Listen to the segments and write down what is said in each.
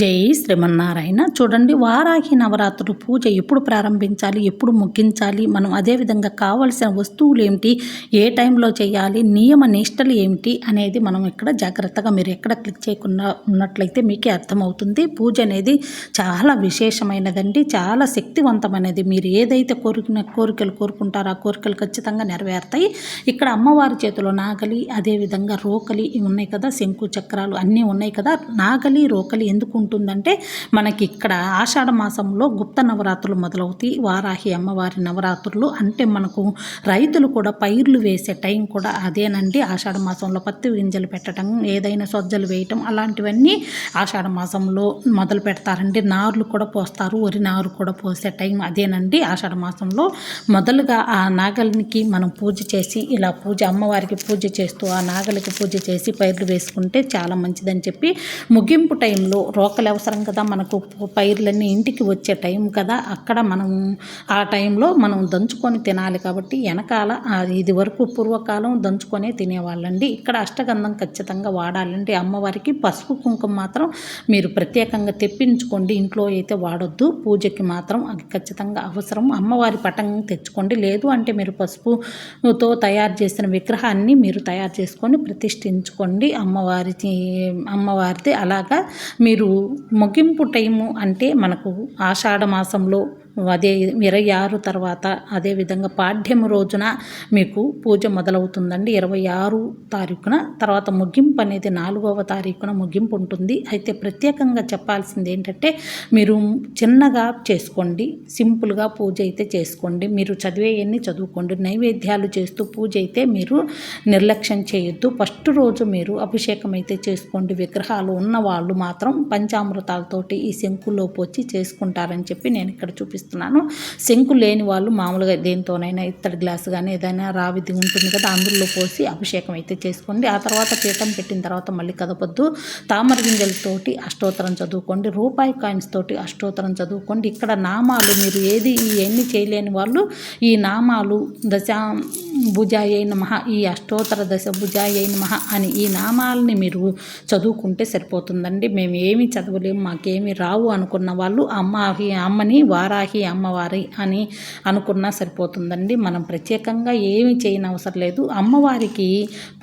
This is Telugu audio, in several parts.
జై శ్రీమన్నారాయణ. చూడండి వారాహి నవరాత్రులు పూజ ఎప్పుడు ప్రారంభించాలి ఎప్పుడు ముగించాలి మనం అదేవిధంగా కావలసిన వస్తువులు ఏమిటి ఏ టైంలో చేయాలి నియమ నిష్టలు ఏమిటి అనేది మనం ఇక్కడ జాగ్రత్తగా మీరు ఎక్కడ క్లిక్ చేయకుండా ఉన్నట్లయితే మీకే అర్థమవుతుంది. పూజ అనేది చాలా విశేషమైనదండి చాలా శక్తివంతమైనది. మీరు ఏదైతే కోరిన కోరికలు కోరుకుంటారో ఆ కోరికలు ఖచ్చితంగా నెరవేరుతాయి. ఇక్కడ అమ్మవారి చేతిలో నాగలి అదేవిధంగా రోకలి ఉన్నాయి కదా శంకు చక్రాలు అన్నీ ఉన్నాయి కదా నాగలి రోకలి ఎందుకు ఉంటుందంటే మనకి ఇక్కడ ఆషాఢ మాసంలో గుప్త నవరాత్రులు మొదలవుతాయి. వారాహి అమ్మవారి నవరాత్రులు అంటే మనకు రైతులు కూడా పైర్లు వేసే టైం కూడా అదేనండి. ఆషాఢ మాసంలో పత్తి గింజలు పెట్టడం ఏదైనా సజ్జలు వేయటం అలాంటివన్నీ ఆషాఢ మాసంలో మొదలు పెడతారండి. నార్లు కూడా పోస్తారు వరి నారు కూడా పోసే టైం అదేనండి. ఆషాఢ మాసంలో మొదలుగా ఆ నాగలికి మనం పూజ చేసి ఇలా పూజ అమ్మవారికి పూజ చేస్తూ ఆ నాగలికి పూజ చేసి పైర్లు వేసుకుంటే చాలా మంచిదని చెప్పి ముగింపు టైంలో రో లోకల్ అవసరం కదా మనకు పైర్లన్నీ ఇంటికి వచ్చే టైం కదా. అక్కడ మనం ఆ టైంలో మనం దంచుకొని తినాలి కాబట్టి వెనకాల ఇది వరకు పూర్వకాలం దంచుకొనే తినేవాళ్ళండి. ఇక్కడ అష్టగంధం ఖచ్చితంగా వాడాలండి. అమ్మవారికి పసుపు కుంకుమ మాత్రం మీరు ప్రత్యేకంగా తెప్పించుకోండి. ఇంట్లో అయితే వాడొద్దు. పూజకి మాత్రం అది ఖచ్చితంగా అవసరం. అమ్మవారి పటం తెచ్చుకోండి. లేదు అంటే మీరు పసుపుతో తయారు చేసిన విగ్రహాన్ని మీరు తయారు చేసుకొని ప్రతిష్ఠించుకోండి. అమ్మవారి అమ్మవారిది అలాగా మీరు ముగింపు టైము అంటే మనకు ఆషాఢ మాసంలో అదే ఇరవై ఆరు తర్వాత అదేవిధంగా పాఠ్యము రోజున మీకు పూజ మొదలవుతుందండి. ఇరవై ఆరు తారీఖున తర్వాత ముగింపు అనేది నాలుగవ తారీఖున ముగింపు ఉంటుంది. అయితే ప్రత్యేకంగా చెప్పాల్సింది ఏంటంటే మీరు చిన్నగా చేసుకోండి. సింపుల్గా పూజ అయితే చేసుకోండి. మీరు చదివేయన్ని చదువుకోండి. నైవేద్యాలు చేస్తూ పూజ అయితే మీరు నిర్లక్ష్యం చేయొద్దు. ఫస్ట్ రోజు మీరు అభిషేకం అయితే చేసుకోండి. విగ్రహాలు ఉన్న వాళ్ళు మాత్రం పంచామృతాలతోటి ఈ శంకుల్లో పోచి చేసుకుంటారని చెప్పి నేను ఇక్కడ చూపిస్తాను చూపిస్తున్నాను శంకు లేని వాళ్ళు మామూలుగా దేనితోనైనా ఇత్తడి గ్లాస్ కానీ ఏదైనా రావిది ఉంటుంది కదా అందులో పోసి అభిషేకం అయితే చేసుకోండి. ఆ తర్వాత పీఠం పెట్టిన తర్వాత మళ్ళీ కదపొద్దు. తామర గింజలతోటి అష్టోత్తరం చదువుకోండి. రూపాయి కాయిన్స్ తోటి అష్టోత్తరం చదువుకోండి. ఇక్కడ నామాలు మీరు ఏది ఎన్ని చేయలేని వాళ్ళు ఈ నామాలు దశా భుజాయ నమ. ఈ అష్టోత్తర దశ భుజాయ నమ అని ఈ నామాలని మీరు చదువుకుంటే సరిపోతుందండి. మేము ఏమి చదవలేము మాకేమి రావు అనుకున్న వాళ్ళు అమ్మ అమ్మని వారాహి వారాహి అమ్మవారి అని అనుకున్నా సరిపోతుందండి. మనం ప్రత్యేకంగా ఏమి చేయని అవసరం లేదు. అమ్మవారికి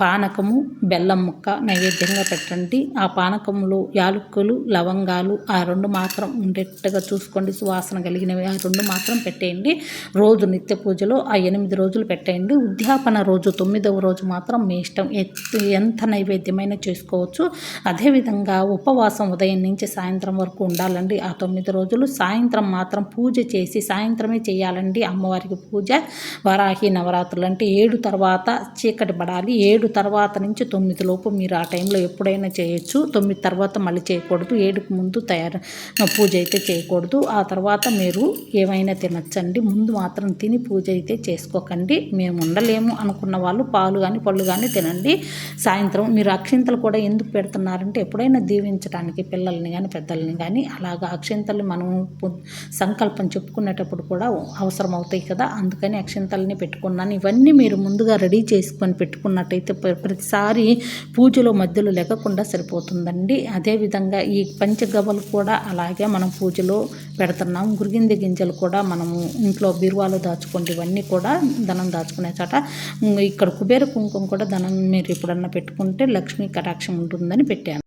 పానకము బెల్లం ముక్క నైవేద్యంగా పెట్టండి. ఆ పానకంలో యాలుక్కలు లవంగాలు ఆ రెండు మాత్రం ఉండేట్టుగా చూసుకోండి. సువాసన కలిగినవి ఆ రెండు మాత్రం పెట్టేయండి. రోజు నిత్య పూజలో ఆ ఎనిమిది రోజులు పెట్టేయండి. ఉద్యాపన రోజు తొమ్మిదవ రోజు మాత్రం మీ ఇష్టం. ఎంత నైవేద్యమైనా చేసుకోవచ్చు? అదేవిధంగా ఉపవాసం ఉదయం నుంచి సాయంత్రం వరకు ఉండాలండి. ఆ తొమ్మిది రోజులు సాయంత్రం మాత్రం పూజ చేసి సాయంత్రమే చేయాలండి. అమ్మవారికి పూజ వరాహి నవరాత్రులు అంటే ఏడు తర్వాత చీకటి పడాలి. ఏడు తర్వాత నుంచి తొమ్మిది లోపు మీరు ఆ టైంలో ఎప్పుడైనా చేయొచ్చు. తొమ్మిది తర్వాత మళ్ళీ చేయకూడదు. ఏడుకు ముందు తయారు పూజ అయితే చేయకూడదు. ఆ తర్వాత మీరు ఏమైనా తినచ్చండి. ముందు మాత్రం తిని పూజ అయితే చేసుకోకండి. మేము ఉండాలి తినలేము అనుకున్న వాళ్ళు పాలు కానీ పళ్ళు కానీ తినండి. సాయంత్రం మీరు అక్షింతలు కూడా ఎందుకు పెడుతున్నారంటే ఎప్పుడైనా దీవించడానికి పిల్లల్ని కానీ పెద్దల్ని కానీ అలాగా అక్షింతలు మనం సంకల్పం చెప్పుకునేటప్పుడు కూడా అవసరం అవుతాయి కదా. అందుకని అక్షింతల్ని పెట్టుకున్నాను. ఇవన్నీ మీరు ముందుగా రెడీ చేసుకొని పెట్టుకున్నట్టయితే ప్రతిసారి పూజలో మధ్యలో లేకుండా సరిపోతుందండి. అదేవిధంగా ఈ పంచగవ్వలు కూడా అలాగే మనం పూజలో పెడుతున్నాం. గురిగింది గింజలు కూడా మనము ఇంట్లో బీరువాలో దాచుకోండి ఇవన్నీ కూడా ధనం దాచుకునే చాట ఇక్కడ కుబేర కుంకుమ కూడా ధనం మీరు ఎప్పుడన్నా పెట్టుకుంటే లక్ష్మీ కటాక్షం ఉంటుందని పెట్టాను.